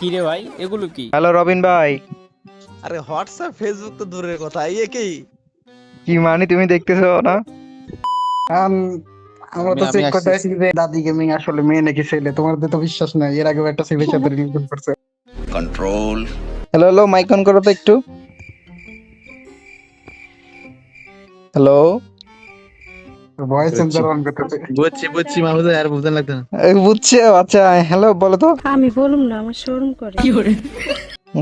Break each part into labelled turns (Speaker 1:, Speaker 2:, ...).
Speaker 1: কি রে ভাই? এগুলো কি?
Speaker 2: হ্যালো রবিন ভাই।
Speaker 3: আরে হোয়াটসঅ্যাপ ফেসবুক তো দূরের কথা ইয়ে কি?
Speaker 2: কি মানে তুমি দেখতেছো না?
Speaker 4: আমরা তো চেক করতে আসি যে দাদি গেমিং আসলে মেয়ে নাকি ছেলে তোমার তো বিশ্বাস নাই এর আগেও একটা ছেলের সাথে রিলেশন করছে।
Speaker 2: হ্যালো হ্যালো মাইক অন করো তো একটু। হ্যালো
Speaker 4: ভয়েস সেন্সর অন করতে
Speaker 3: বুঝছি বুঝছি মাহমুদ আর বুঝতে লাগতো না।
Speaker 2: বুঝছে আচ্ছা হ্যালো বলো তো।
Speaker 5: আমি বলুম না আমার শোরুম করে।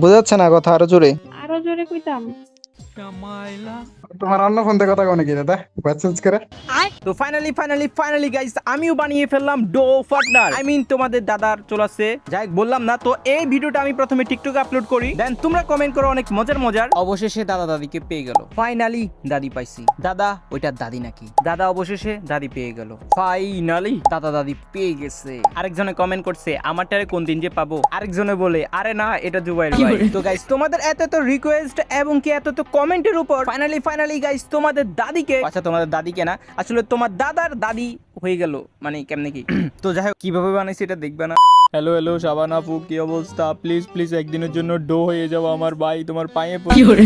Speaker 2: বোঝাচ্ছে না কথা আরও জোরে।
Speaker 5: আরও জোরে কইতাম।
Speaker 4: তোমার অন্য ফোন থেকে কথা কোনে কি দাদা ভয়েস করে?
Speaker 1: তো ফাইনালি ফাইনালি ফাইনালি গাইস আমিও বানিয়ে ফেললাম ডো ফাটনার। আই মিন তোমাদের দাদার চলাছে যাই বললাম না তো এই ভিডিওটা আমি প্রথমে টিকটকে আপলোড করি। দেন তোমরা কমেন্ট করো অনেক মজার মজার। অবশেষে দাদা দাদিকে পেয়ে গেল। ফাইনালি দাদি পাইছি। দাদা ওইটা দাদি নাকি? দাদা অবশেষে দাদি পেয়ে গেল। ফাইনালি দাদা দাদি পেয়ে গেছে। আরেকজনে কমেন্ট করছে আমারটারে কোন দিন যে পাবো? আরেকজনে বলে আরে না এটা জুবাইর ভাই। তো গাইস তোমাদের এত এত রিকোয়েস্ট এবং কি এত এত কমেন্টের উপর। ফাইনালি ফাইনালি গাইস তোমাদের দাদিকে আচ্ছা তোমাদের দাদিকে না। আসলে তোমার দাদার দাদি হয়ে গেল মানে কেমনে কি? তো যাই হোক কীভাবে বানাইছি এটা দেখবে না। হ্যালো হ্যালো শাবান আপু কি অবস্থা? প্লিজ প্লিজ একদিনের জন্য ডো হয়ে যাও আমার ভাই তোমার পায়ে পড়ে।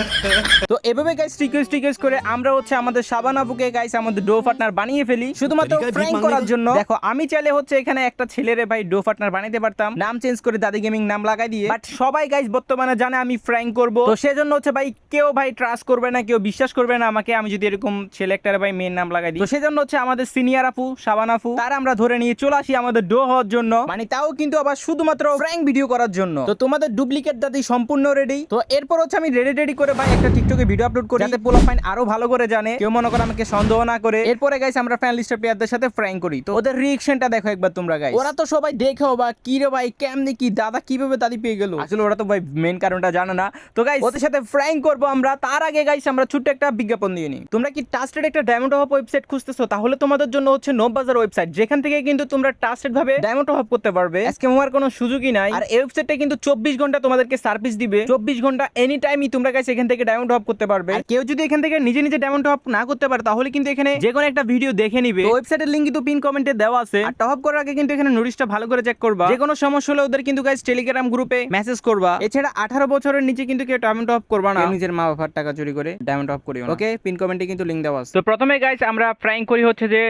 Speaker 1: তো এভাবে গাইস রিকোয়েস্ট রিকোয়েস্ট করে আমরা হচ্ছে আমাদের শাবান আপুকে গাইস আমাদের ডো পার্টনার বানিয়ে ফেলি। শুধুমাত্র ফ্র্যাঙ্ক করার জন্য। দেখো আমি চাইলে হচ্ছে এখানে একটা ছেলেরে ভাই ডো পার্টনার বানাইতে পারতাম। নাম চেঞ্জ করে দাদি গেমিং নাম লাগাই দিয়ে। বাট সবাই গাইস বর্তমানে জানে আমি ফ্র্যাঙ্ক করব। তো সেজন্য হচ্ছে ভাই কেউ ভাই ট্রাস্ট করবে না কেউ বিশ্বাস করবে না আমাকে। আমি যদি এরকম ছেলে একটারে ভাই মেয়ের নাম লাগাই দিই। তো সেজন্য হচ্ছে আমাদের সিনিয়র আপু শাবান আপু তার আমরা ধরে নিয়ে চলে আসি আমাদের ডো হওয়ার জন্য। মানে তাও কিন্তু আবার শুধুমাত্র ফ্র্যাঙ্ক ভিডিও করার জন্য। তো তোমাদের ডুপ্লিকেট দাদি সম্পূর্ণ রেডি তো এরপর হচ্ছে আমি রেডি রেডি করে ভাই একটা টিকটকে ভিডিও আপলোড করি। যাতে পোলা ফাইন আরও ভালো করে জানে কেউ মনে করে আমাকে সন্দেহ না করে। এরপরে গাইস আমরা ফ্যান লিস্টের প্লেয়ারদের সাথে ফ্র্যাঙ্ক করি। তো ওদের রিঅ্যাকশনটা দেখো একবার তোমরা গাইস ওরা তো সবাই দেখো বা কি রে ভাই কেমনে কি? দাদা কীভাবে দাদি পেয়ে গেল? আসলে ওরা তো ভাই মেন কারণটা জানে না। তো গাইস ওদের সাথে ফ্র্যাঙ্ক করব আমরা। তার আগে গাইস আমরা ছোট্ট একটা বিজ্ঞাপন দিয়ে নিই। তোমরা কি ট্রাস্টেড একটা ডায়মন্ড হপ ওয়েবসাইট খুঁজতেছো? তাহলে তোমাদের জন্য হচ্ছে বাজার ওয়েবসাইট যেখান থেকে কিন্তু তোমরা ট্রাস্টেড ভাবে ডায়মন্ড হপ করতে পারবে। আজকে হওয়ার কোনো সুযোগই নাই। আর এই ওয়েবসাইটটা কিন্তু চব্বিশ ঘণ্টা তোমাদেরকে সার্ভিস দিবে। চব্বিশ ঘণ্টা এনি টাইমই তোমরা গাইস এখান থেকে ডায়মন্ড হপ করতে পারবে। আর কেউ যদি এখান থেকে নিজে নিজে ডায়মন্ড হপ না করতে পারে তাহলে কিন্তু এখানে যে কোনো একটা ভিডিও দেখে নিবে। ওয়েবসাইটের লিঙ্ক কিন্তু পিন কমেন্টে দেওয়া আছে। আর টপ করার আগে কিন্তু এখানে নোটিশটা ভালো করে চেক করবা। যে কোনো সমস্যা হলে ওদের কিন্তু গাইস টেলিগ্রাম গ্রুপে মেসেজ করবা। এছাড়া আঠারো বছরের নিচে কিন্তু কেউ ডায়মন্ড অফ করবা না। নিজের মা বাবার টাকা চুরি করে ডায়মন্ড অফ করিও ওকে পিন কমেন্টে কিন্তু লিঙ্ক দেওয়া আছে। তো প্রথমে গাইস আমরা ফ্রাইং করি হচ্ছে যে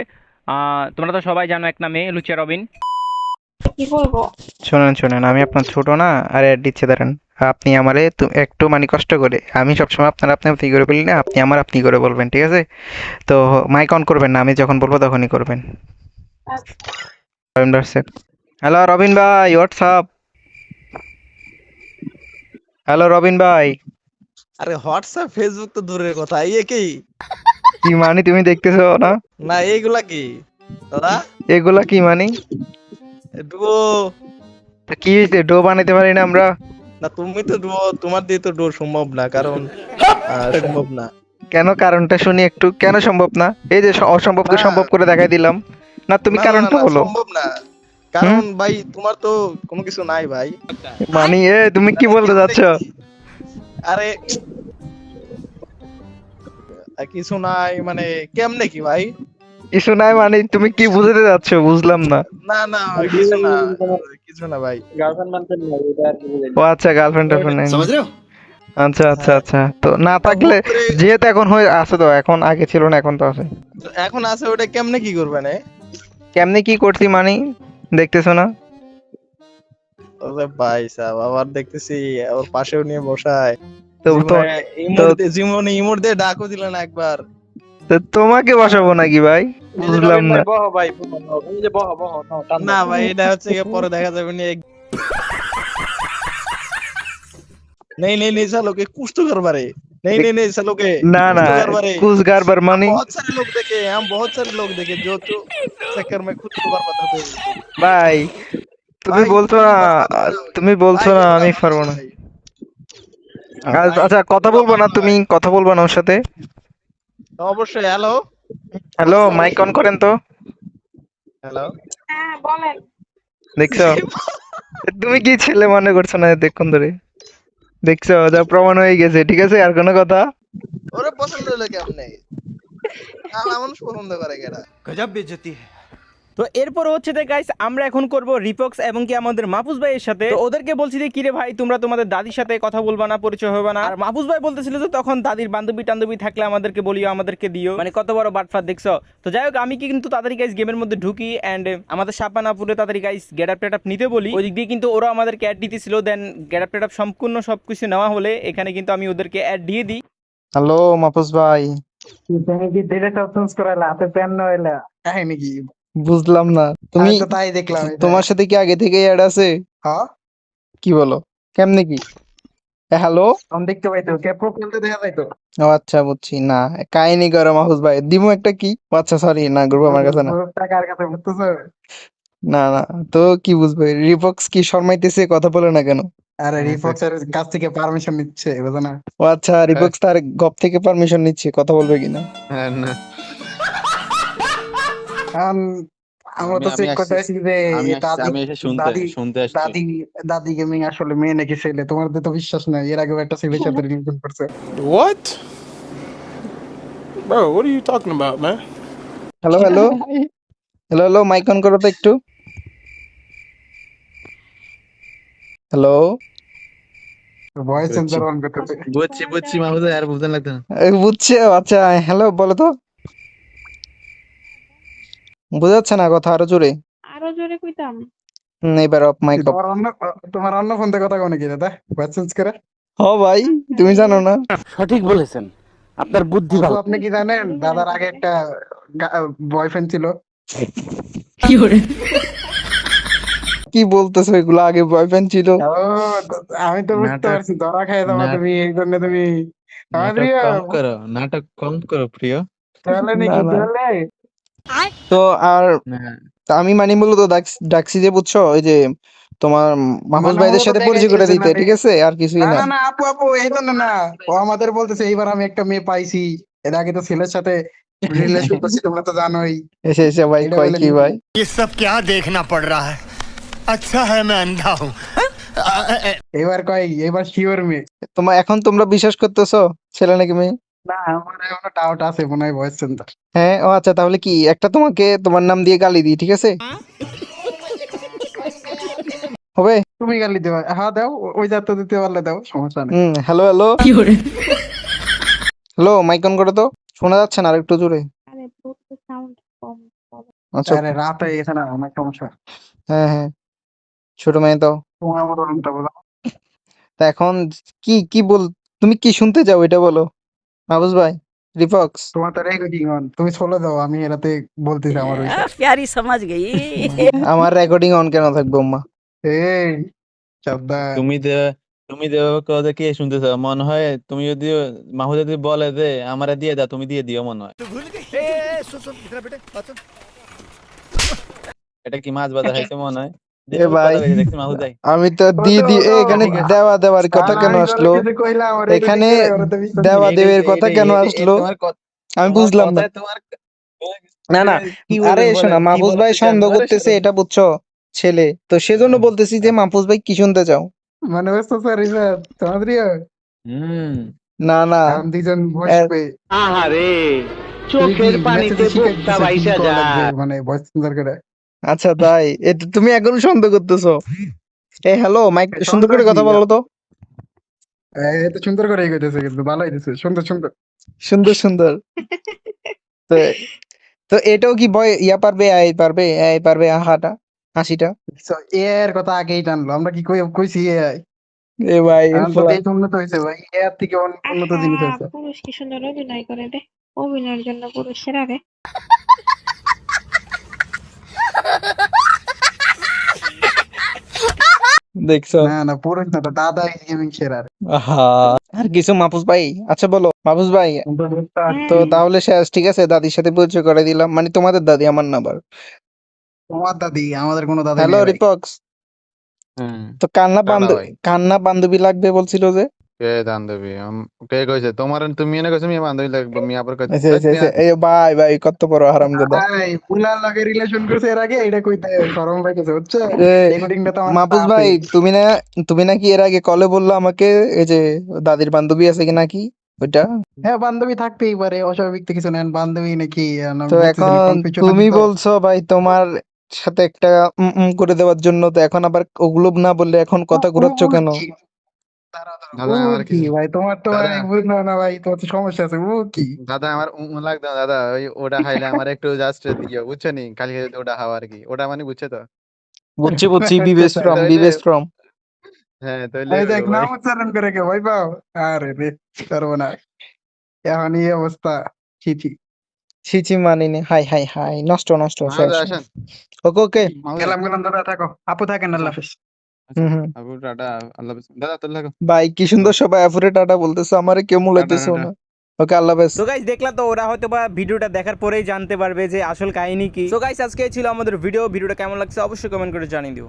Speaker 1: তোমরা তো সবাই জানো এক নামে লুচিয়া রবিন।
Speaker 5: কি বলব?
Speaker 2: শোনেন শোনেন আমি আপনার ছোট না আর অ্যাড দিচ্ছে দাঁড়ান। আপনি আমারে একটু মানে কষ্ট করে আমি সবসময় আপনার আপনি আপনি করে বলি না আপনি আমার আপনি করে বলবেন ঠিক আছে? তো মাইক অন করবেন না আমি যখন বলব তখনই করবেন। হ্যালো রবিন ভাই হোয়াটসঅ্যাপ হ্যালো রবিন ভাই।
Speaker 3: আরে হোয়াটসঅ্যাপ ফেসবুক তো দূরের কথা ইয়ে কি
Speaker 2: কি মানে তুমি দেখতেছো না?
Speaker 3: না এইগুলা কি? দাদা?
Speaker 2: এগুলা কি মানে?
Speaker 3: ডুয়ো।
Speaker 2: তা কি হয়েছে ডো বানাইতে পারি না আমরা?
Speaker 3: না তুমি তো ডুয়ো তোমার দিয়ে তো ডুয়ো সম্ভব না কারণ সম্ভব না।
Speaker 2: কেন? কারণটা শুনি একটু। কেন সম্ভব না? এই যে অসম্ভবকে সম্ভব করে দেখাই দিলাম। না তুমি কারণটা বলো।
Speaker 3: সম্ভব না। কারণ ভাই তোমার তো কোনো কিছু নাই ভাই।
Speaker 2: মানে এ তুমি কি বলতে যাচ্ছ
Speaker 3: আর কিছু নাই মানে কেমনে কি ভাই?
Speaker 2: কিছু নাই মানে তুমি কি বুঝাতে যাচ্ছ? বুঝলাম না।
Speaker 3: না না কিছু না কিছু না ভাই।
Speaker 2: ও আচ্ছা গার্লফ্রেন্ড টার্লফ্রেন্ড নাই। আচ্ছা আচ্ছা আচ্ছা। তো না থাকলে যেহেতু এখন হয়ে আছে তো এখন আগে ছিল না এখন তো আছে।
Speaker 3: এখন আছে ওটা কেমনে কি করবে না?
Speaker 2: কেমনে কি করছি মানে? দেখতেছো না?
Speaker 3: ওরে ভাই সাহেব আবার দেখতেছি ওর পাশেও নিয়ে বসায়।
Speaker 2: তো তো-
Speaker 3: ইমোতে জীবনে ইমোট দিয়ে ডাকও দিল না একবার
Speaker 2: তো তোমাকে বসাবো নাকি ভাই বুঝলাম না
Speaker 3: না ভাই এটা হচ্ছে গিয়ে পরে দেখা যাবে নি এক- नहीं नहीं नहीं सालों के कुछ तो कर बारे नहीं नहीं नहीं सालों के
Speaker 2: না না
Speaker 3: कुछ तो कर बारे
Speaker 2: কুছ গারবার মানে
Speaker 3: बहुत सारे लोग देखे हैं, हम बहुत सारे लोग देखे जो तो चक्कर में खुद को बर्बाद होते हैं
Speaker 2: ভাই তুমি
Speaker 3: भाई,
Speaker 2: বলছো না
Speaker 3: बर्बाद हो जाओ।
Speaker 2: তুমি বলছো
Speaker 3: भाई,
Speaker 2: না
Speaker 3: बर्बाद
Speaker 2: আমি
Speaker 3: हो
Speaker 2: পারবো
Speaker 3: जाओ
Speaker 2: না
Speaker 3: भाई।
Speaker 2: আচ্ছা, আচ্ছা, আচ্ছা কথা বলব না তুমি কথা বলব না ওর সাথে।
Speaker 3: অবশ্যই হ্যালো
Speaker 2: হ্যালো মাইক অন করেন তো।
Speaker 3: হ্যালো
Speaker 5: হ্যাঁ বলেন।
Speaker 2: দেখছ? তুমি কি ছেলে মনে করছ না দেখুন ধরে। দেখছ যা প্রমাণ হয়ে গেছে ঠিক আছে? আর কোনো কথা?
Speaker 3: ওরে পছন্দ হলো কেমনে? মানুষ পছন্দ করে কেডা?
Speaker 6: গজব বেজতি হ্যায়।
Speaker 1: তো এরপর হচ্ছে যে গাইস আমরা এখন করব রিপক্স এবং কি আমাদের মাহফুজ ভাইয়ের সাথে। তো ওদেরকে বলছি যে কিরে ভাই তোমরা তোমাদের দাদির সাথে কথা বলবা না পরিচয় হবে না। আর মাহফুজ ভাই বলতেছিল যে তখন দাদির বান্ধবী টান্ধবী থাকলে আমাদেরকে বলিও আমাদেরকে দিও। মানে কত বড় বাটফাট দেখছ? তো যাই হোক আমি কি কিন্তু তাড়াতাড়ি গাইস গেমের মধ্যে ঢুকি অ্যান্ড আমাদের সাপা না পুরে তাড়াতাড়ি গাইস গেট আপ টেট আপ নিতে বলি। ওই দিক দিয়ে কিন্তু ওরা আমাদেরকে অ্যাড দিতেছিল দেন গেট আপ টেট আপ সম্পূর্ণ সব কিছু নেওয়া হলে এখানে কিন্তু আমি ওদেরকে অ্যাড দিয়ে দিই।
Speaker 2: হ্যালো মাহফুজ ভাই।
Speaker 4: তুমি কি ডেটা চেঞ্জ করাইলা? হাতে প্যান নইলা? কাহিনী কি
Speaker 2: বুঝলাম না। তুমি
Speaker 4: তাই দেখলাম
Speaker 2: তোমার সাথে কি আগে থেকে অ্যাড আছে?
Speaker 4: হ্যাঁ।
Speaker 2: কি বলো? কেমনে কি? হ্যালো
Speaker 4: আমি দেখতে পাইতো কে প্রোফাইলটা দেখা যাইতো
Speaker 2: ও আচ্ছা বুঝছি। না কাহিনী করো মাহফুজ ভাই। দিমু একটা কি? আচ্ছা সরি না গ্রুপ আমার কাছে না।
Speaker 4: টাকার কাছে বুঝতেছো?
Speaker 2: না না তো কি বুঝবে? রিপক্স কি শর্মাইতেছে কথা বলে না কেন?
Speaker 4: আরে রিফক্সের কাছ থেকে পারমিশন নিচ্ছে বুঝো না।
Speaker 2: ও আচ্ছা রিপক্স তার গপ থেকে পারমিশন নিচ্ছে কথা বলবে কিনা?
Speaker 3: হ্যাঁ না।
Speaker 4: আমরা তো চেক করতে
Speaker 7: আসছি
Speaker 4: যে
Speaker 7: আমি
Speaker 4: দাদি
Speaker 7: আমি এসে শুনতে
Speaker 4: দাদি
Speaker 7: শুনতে আসছি।
Speaker 4: দাদি দাদি গেমিং আসলে মেয়ে নাকি ছেলে? তোমার তো বিশ্বাস নাই এর আগেও একটা ছেলের সাথে রিলেশন করছে।
Speaker 6: What? Bro, what are you talking about, man?
Speaker 2: Hello hello hello hello mike on করো তো একটু। হ্যালো
Speaker 4: ভয়েস সেন্সর অন করতে
Speaker 7: বুঝছি বুঝছি মাহমুদ আর বুঝতে লাগতো না।
Speaker 2: বুঝছে আচ্ছা হ্যালো বলো তো। বোঝা যাচ্ছে না কথা আরও জোরে?
Speaker 5: আরও জোরে কইতাম।
Speaker 2: হুম, এবার অফ মাইক অফ
Speaker 4: তোমার অন্য তোমার অন্য ফোন থেকে কথা কোনে কি দাদা ভয়েস চেঞ্জ করে?
Speaker 2: হ ভাই তুমি জানো না।
Speaker 8: সঠিক বলেছেন। আপনার বুদ্ধি ভালো।
Speaker 4: আপনি কি জানেন দাদার আগে একটা বয়ফ্রেন্ড ছিল।
Speaker 2: কি বলতেছো এগুলো? আগে বয়ফ্রেন্ড ছিল।
Speaker 4: ও, আমি তো বুঝতে
Speaker 7: নাটক-
Speaker 4: পারছি ধরা খাই
Speaker 7: নাট-
Speaker 4: তুমি এই জন্য তুমি আমার
Speaker 7: নাটক
Speaker 4: প্রিয়।
Speaker 7: কম করো নাটক কম করো প্রিয়।
Speaker 4: তাহলে নাকি
Speaker 2: না, না।
Speaker 4: তাহলে
Speaker 2: তো আর
Speaker 7: না
Speaker 2: তা আমি মানে মূলত ডাকস- ডাকছি যে বুঝছো ওই যে তোমার মাহফুজ
Speaker 4: মানে
Speaker 2: ভাইদের
Speaker 4: ও
Speaker 2: সাথে
Speaker 4: দেখে
Speaker 2: পরিচয় করে
Speaker 4: দিয়েছে
Speaker 2: দিতে
Speaker 4: না
Speaker 2: ঠিক আছে আর কিছুই
Speaker 4: না
Speaker 2: না
Speaker 4: না না আপু আপু এই জন্য না ও আমাদের বলতেছে এইবার আমি একটা মেয়ে পাইছি এর আগে তো ছেলের সাথে রিলেশন করছি তোমরা তো জানোই
Speaker 2: এসে এসে ভাই
Speaker 4: এটা
Speaker 2: কয়
Speaker 4: বলে
Speaker 2: কি
Speaker 4: দিবি।
Speaker 2: ভাই
Speaker 6: ये सब क्या देखना पड़ रहा है अच्छा है मैं अंधा हूँ
Speaker 4: এবার কয় এবার শিওর মেয়ে
Speaker 2: তোমার এখন তোমরা বিশ্বাস করতেছো ছেলে নাকি মেয়ে
Speaker 4: না আমার এখনও ডাউট আছে মনে হয় ভয়েস সেন্টার
Speaker 2: হ্যাঁ ও আচ্ছা তাহলে কি একটা তোমাকে তোমার নাম দিয়ে গালি দিই ঠিক আছে? হবে?
Speaker 4: তুমি গালি দেওয়া হ্যাঁ দাও ওই যাত্রা দিতে পারলে দাও সমস্যা নেই।
Speaker 2: হুম hello hello hello mike on করো তো শোনা যাচ্ছে না আর একটু জোরে।
Speaker 5: আরে ব্লুটুথ সাউন্ড কম
Speaker 2: আচ্ছা।
Speaker 4: আরে রাত হয়ে গেছে না অনেক সমস্যা।
Speaker 2: হ্যাঁ হ্যাঁ। ছোট মেয়ে তো।
Speaker 4: তোমার মতো
Speaker 2: তা এখন কি কি বল তুমি কি শুনতে চাও এটা বলো। মাহবুজ ভাই রিফক্স।
Speaker 4: তোমার তো রেকর্ডিং অন তুমি চলে দাও আমি এরাতে বলতেছি আমার ওই
Speaker 8: প্যারি সমাজ গই
Speaker 2: আমার রেকর্ডিং অন কেন থাকবে আম্মা
Speaker 4: এই
Speaker 7: তুমি দে তুমি দে কথা কে শুনতেছো মনে হয় তুমি যদি মাহমুদ যদি বলে যে আমারে দিয়ে দাও তুমি দিয়ে দিও মনে হয়। এটা কি মাছ বাজার হয়েছে মনে হয়?
Speaker 2: এ ভাই। আমি তো দিয়ে দি এখানে দেওয়া দেওয়ার কথা কেন আসলো? এখানে দেওয়া। দেবের কথা কেন আসলো? আমি বুঝলাম না। না না। আরে শোনা মাহফুজ ভাই? সন্দেহ করতেছে এটা বুঝছ ছেলে। তো সেজন্য বলতেছি যে মাহফুজ ভাই কি শুনতে চাও?
Speaker 4: মানে পারি স্যার তোমাদের
Speaker 7: হুম।
Speaker 2: না না।
Speaker 4: দুইজন বসবে
Speaker 8: আহারে চোখের পানিতে
Speaker 4: message শিখাই
Speaker 8: বোকটা বাইসা যায়।
Speaker 4: মানে করে?
Speaker 2: আচ্ছা তাই। এটা তুমি এখন সন্দেহ করতেছো? এ হ্যালো মাইক সুন্দর করে কথা? বলো তো।
Speaker 4: এত সুন্দর করে এগোইতেছে কিন্তু ভালোই দিছে। সুন্দর সুন্দর।
Speaker 2: সুন্দর সুন্দর। তো তো এটাও কি বয় ইয়া পারবে আই পারবে আই পারবে আহাটা হাসিটা?
Speaker 4: এর কথা আগেই টানলো আমরা কি কই কইছি এআই
Speaker 2: এ ভাই
Speaker 4: এখন তো দেশ উন্নত হয়েছে ভাই এর থেকে অন- উন্নত জিনিস হয়েছে
Speaker 5: পুরুষ কি সুন্দর অভিনয় করে রে অভিনয়ের জন্য পুরুষ সেরা রে।
Speaker 2: দেখছ?
Speaker 4: না না পুরুষ না তো দাদা গেমিং
Speaker 2: আর কিছু মাহফুজ ভাই? আচ্ছা বলো মাহফুজ ভাই। তো তাহলে শেষ ঠিক আছে? দাদির সাথে পরিচয় করে দিলাম। মানে তোমাদের দাদি আমার নাম্বার।
Speaker 4: তোমার দাদি আমাদের কোনো দাদি
Speaker 2: হ্যালো রিপক্স। তো কান্না বান্ধবী কান্না বান্ধবী লাগবে বলছিল যে?
Speaker 7: কে বান্ধবী কে কইছে? তোমার তুমি এনে কইছো মিয়া বান্ধবী লাগবে মিয়া আবার কইছে
Speaker 2: আচ্ছা, আচ্ছা, আচ্ছা, এই ভাই ভাই কত বড়
Speaker 4: ভাই পুলার লাগে রিলেশন করছে এর আগে এটা কইতে শরম পাইতেছে বুঝছ?
Speaker 2: এ,
Speaker 4: রেকর্ডিংটা তো আমার
Speaker 2: মাহফুজ ভাই তুমি না তুমি নাকি এর আগে কলে বলল আমাকে এই যে দাদির বান্ধবী আছে কি নাকি? ওইটা?
Speaker 4: হ্যাঁ বান্ধবী থাকতেই পারে অস্বাভাবিক তো কিছু নেন বান্ধবী নাকি
Speaker 2: তো এখন তুমি বলছো ভাই তোমার সাথে একটা করে দেওয়ার জন্য তো এখন আবার ওগুলো না বললে এখন কথা ঘুরাচ্ছ কেন?
Speaker 7: দাদা, আমার
Speaker 4: কি ভাই তোমার তো। ভাই বুঝলো না ভাই তোমার তো সমস্যা আছে ও কি?
Speaker 7: দাদা আমার লাগতো দাদা ওই ওটা খাইলে আমার একটু জাস্ট ইয়ে বুঝছ নি? কালকে ওটা খাওয়া আর কি ওটা মানে বুঝছ তো?
Speaker 2: বুঝছি বুঝছি ফ্রম ফ্রম
Speaker 7: হ্যাঁ তাহলে
Speaker 4: এই দেখ নাম উচ্চারণ করে কে ভাই পাও? আরে রে করব না এখন এই অবস্থা ছি ছি।
Speaker 2: ছিছি মানিনি হাই হাই হাই নষ্ট নষ্ট ওকে ওকে।
Speaker 4: গেলাম গেলাম দাদা থাকো। আপু থাকেন আল্লাহ হাফিজ।
Speaker 2: হুম হুম।
Speaker 7: আপু টাটা আল্লাহ হাফেজ। দাদা তোর লাগো।
Speaker 2: ভাই কি সুন্দর সবাই আফুরে টাটা বলতেছো আমারে কেউ মুলাইতেছো
Speaker 7: টাটা।
Speaker 2: না ওকে আল্লাহ হাফেজ।
Speaker 1: তো গাইস দেখলা তো ওরা হয়তো বা ভিডিওটা দেখার পরেই জানতে পারবে যে আসল কাহিনী কি। তো গাইস আজকে এই ছিল আমাদের ভিডিও ভিডিওটা কেমন লাগছে অবশ্যই কমেন্ট করে জানিয়ে দিও।